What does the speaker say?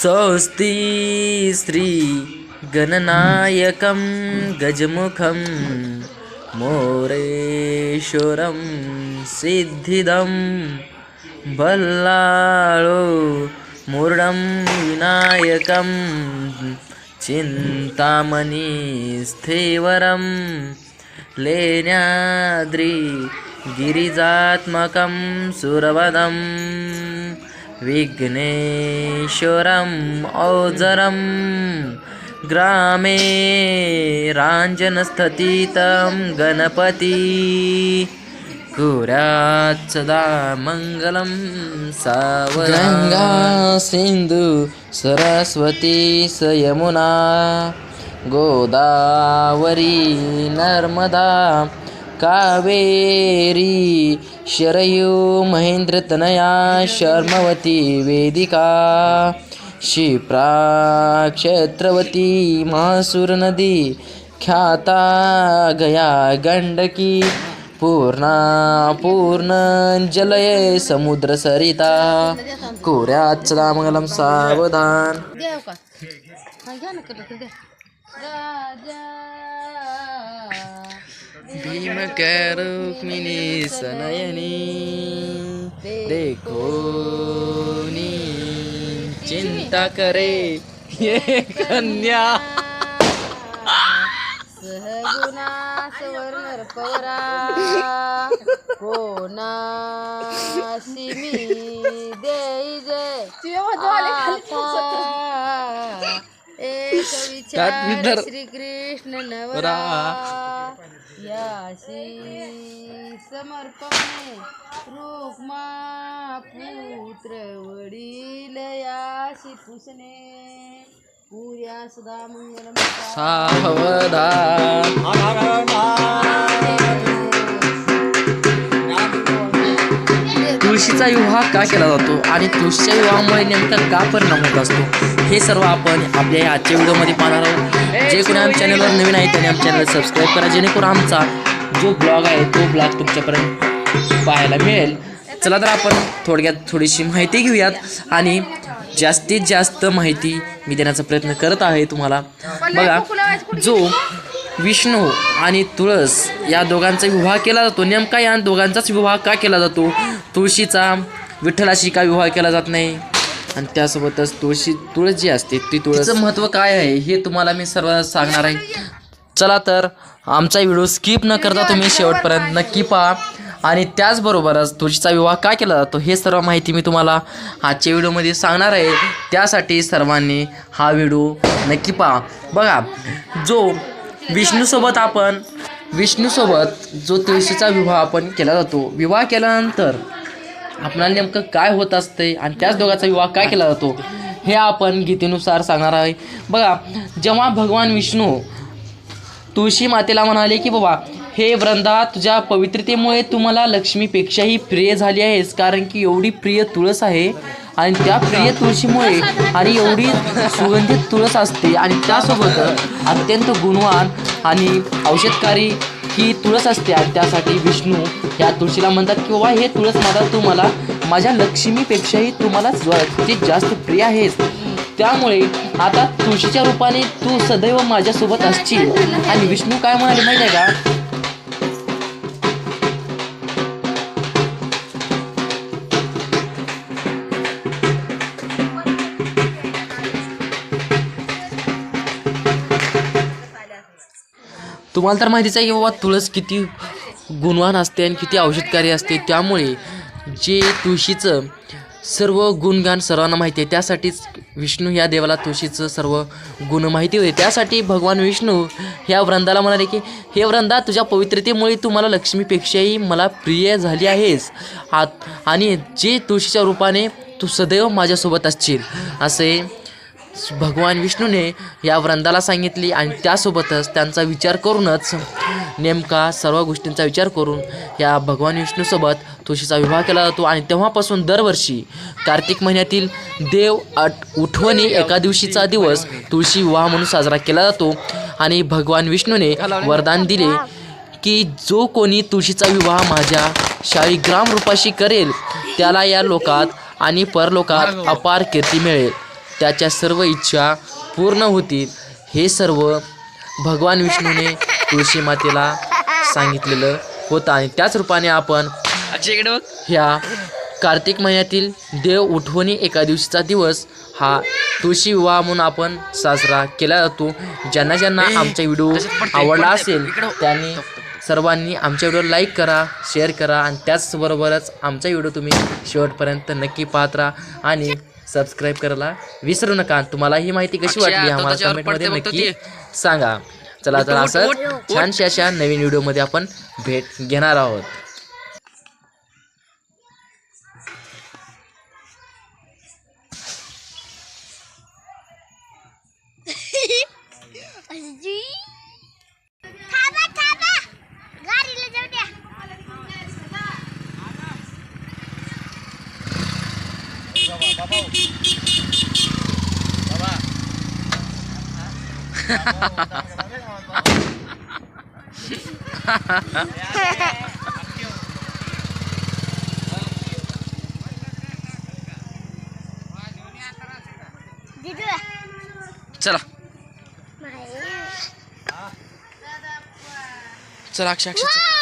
स्वस्ति श्रीगणनायकं गजमुखं मोरेश्वरं सिद्धिदं बल्लाळो मूर्डं विनायकं चिन्तामणि स्थेवरं लेण्याद्रि गिरिजात्मकं सुरवदम् विघ्नेश्वरम् औजरं ग्रामे राञ्जनस्थितं गणपती। कुर्यात् सदा मङ्गलं सावरा। सिन्धु सरस्वती स यमुना गोदावरी नर्मदा कावेरी शरयू महेन्द्रतनया शर्मवती वेदिका शिप्रा क्षेत्रवती महासूरनदी ख्याता गया गण्डकी पूर्णा पूर्ण जलये समुद्र सरिता कोऱ्यात सदामंगलम सावधान. राजा भीम रुक्मिणी सनयनी देखो नी चिंता करे ये कन्या। सहगुणा सवर्णर पवरा कोणासी मी देई जय एक विचार विदर- श्रीकृष्ण नवरा. काशी समर्पणे रुक्मा पुत्र वडील याशी पुसणे. पुऱ्या सदा मंगल सावधान. तुळशीचा विवाह का केला जातो आणि तुळशीच्या विवाहामुळे नेमका का परिणाम होत असतो? हे सर्व आपण आपल्या आजच्या व्हिडिओमध्ये पाहणार आहोत. जे कोणी आमच्या चॅनलवर नवीन आहे त्यांनी आमच्या चॅनल सबस्क्राईब करा जेणेकरून आमचा जो ब्लॉग आहे तो ब्लॉग तुमच्यापर्यंत पाहायला मिळेल. चला तर आपण थोडक्यात थोडीशी माहिती घेऊयात आणि जास्तीत जास्त माहिती मी देण्याचा प्रयत्न करत आहे तुम्हाला. बघा जो विष्णू आणि तुळस या दोघांचा विवाह केला जातो. नेमका या दोघांचाच विवाह का केला जातो? तुळशीचा विठ्ठलाशी का विवाह केला जात नाही? आणि त्यासोबतच तुळशी तुळस जी असते ती तुळस महत्त्व काय आहे हे तुम्हाला मी सर्व सांगणार आहे. चला तर आमचा व्हिडिओ स्किप न करता तुम्ही शेवटपर्यंत नक्की पहा. आणि त्याचबरोबरच तुळशीचा विवाह का केला जातो हे सर्व माहिती मी तुम्हाला आजच्या व्हिडिओमध्ये सांगणार आहे. त्यासाठी सर्वांनी हा व्हिडिओ नक्की पहा. बघा जो विष्णूसोबत आपण विष्णूसोबत जो तुळशीचा विवाह आपण केला जातो विवाह केल्यानंतर आपल्याला नेमकं काय होत असते आणि त्याच दोघांचा विवाह काय केला जातो हे आपण गीतेनुसार सांगणार आहे. बघा जेव्हा भगवान विष्णू तुळशी मातेला म्हणाले की बाबा हे वृंदा तुझ्या पवित्रतेमुळे तुम्हाला लक्ष्मीपेक्षाही प्रिय झाली आहेस कारण की एवढी प्रिय तुळस आहे आणि त्या प्रिय तुळशीमुळे आणि एवढी सुगंधित तुळस असते आणि त्यासोबत अत्यंत गुणवान आणि औषधकारी तुळस असते त्यासाठी विष्णू या तुळशीला म्हणतात की बाबा हे तुळस माता तू मला माझ्या लक्ष्मीपेक्षाही तुम्हाला जास्तीत जास्त प्रिय आहेस. त्यामुळे आता तुळशीच्या रूपाने तू सदैव माझ्यासोबत असशील. आणि विष्णू काय म्हणाले माहिती आहे का? तुम्हाला तर माहितीच आहे की बाबा तुळस किती गुणवान असते आणि किती औषधकारी असते. त्यामुळे जे तुळशीचं सर्व गुणगान सर्वांना माहिती आहे त्यासाठीच विष्णू या देवाला तुळशीचं सर्व गुण माहिती होते. त्यासाठी भगवान विष्णू ह्या वृंदाला म्हणाले की हे वृंदा तुझ्या पवित्रतेमुळे तू मला लक्ष्मीपेक्षाही मला प्रिय झाली आहेस. आत आणि जे तुळशीच्या रूपाने तू सदैव माझ्यासोबत असशील. असे भगवान विष्णूने या वृंदाला सांगितली आणि त्यासोबतच त्यांचा विचार करूनच नेमका सर्व गोष्टींचा विचार करून या भगवान विष्णूसोबत तुळशीचा विवाह केला जातो. आणि तेव्हापासून दरवर्षी कार्तिक महिन्यातील देव अट उठवणी एका दिवशीचा दिवस तुळशी विवाह म्हणून साजरा केला जातो. आणि भगवान विष्णूने वरदान दिले की जो कोणी तुळशीचा विवाह माझ्या शाळीग्राम रूपाशी करेल त्याला या लोकात आणि परलोकात अपार कीर्ती मिळेल. त्याच्या सर्व इच्छा पूर्ण होतील. हे सर्व भगवान विष्णूने तुळशी मातेला सांगितलेलं होतं आणि त्याच रूपाने आपण ह्या कार्तिक महिन्यातील देव उठवणी एका दिवशीचा दिवस हा तुळशी विवाह म्हणून आपण साजरा केला जातो. ज्यांना ज्यांना आमचा व्हिडिओ आवडला असेल त्यांनी सर्वांनी आमच्या व्हिडिओ लाईक करा शेअर करा आणि त्याचबरोबरच आमचा व्हिडिओ तुम्ही शेवटपर्यंत नक्की पाहत राहा. आणि सबस्क्राईब करायला विसरू नका. तुम्हाला ही माहिती कशी वाटली आम्हाला कमेंटमध्ये नक्की सांगा. चला तर असं छानशा अशा नवीन व्हिडिओमध्ये आपण भेट घेणार आहोत. थांबा चला माय चला अक्षय अक्षय चला.